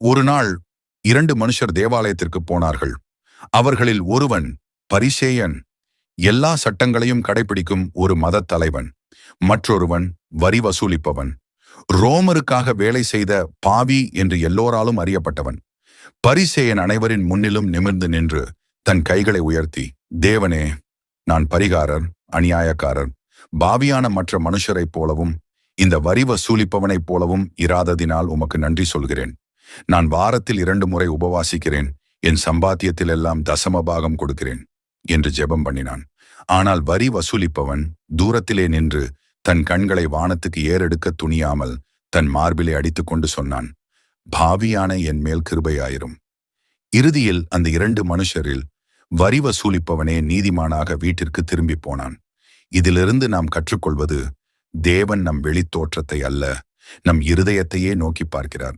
ஒரு நாள் இரண்டு மனுஷர் தேவாலயத்திற்கு போனார்கள். அவர்களில் ஒருவன் பரிசேயன். எல்லா சட்டங்களையும் கடைபிடிக்கும் ஒரு மதத் தலைவன் மற்றொருவன் வரி வசூலிப்பவன். ரோமருக்காக வேலை செய்த பாவி என்று எல்லோராலும் அறியப்பட்டவன். பரிசேயன் அனைவரின் முன்னிலும் நிமிர்ந்து நின்று தன் கைகளை உயர்த்தி தேவனே நான் பரிகாரர் அநியாயக்காரர் பாவியான மற்ற மனுஷரைப் போலவும் இந்த வரி வசூலிப்பவனைப் போலவும் இராததினால் உமக்கு நன்றி சொல்கிறேன். நான் வாரத்தில் இரண்டு முறை உபவாசிக்கிறேன். என் சம்பாத்தியத்தில் எல்லாம் தசம பாகம் கொடுக்கிறேன் என்று ஜெபம் பண்ணினான். ஆனால் வரி வசூலிப்பவன் தூரத்திலே நின்று தன் கண்களை வானத்துக்கு ஏறெடுக்க துணியாமல் தன் மார்பிலே அடித்துக்கொண்டு சொன்னான் பாவியான என் மேல் கிருபையாயிரும். இறுதியில் அந்த இரண்டு மனுஷரில் வரி வசூலிப்பவனே நீதிமானாக வீட்டிற்கு திரும்பி போனான். இதிலிருந்து நாம் கற்றுக்கொள்வது தேவன் நம் வெளித்தோற்றத்தை அல்ல நம் இருதயத்தையே நோக்கி பார்க்கிறார்.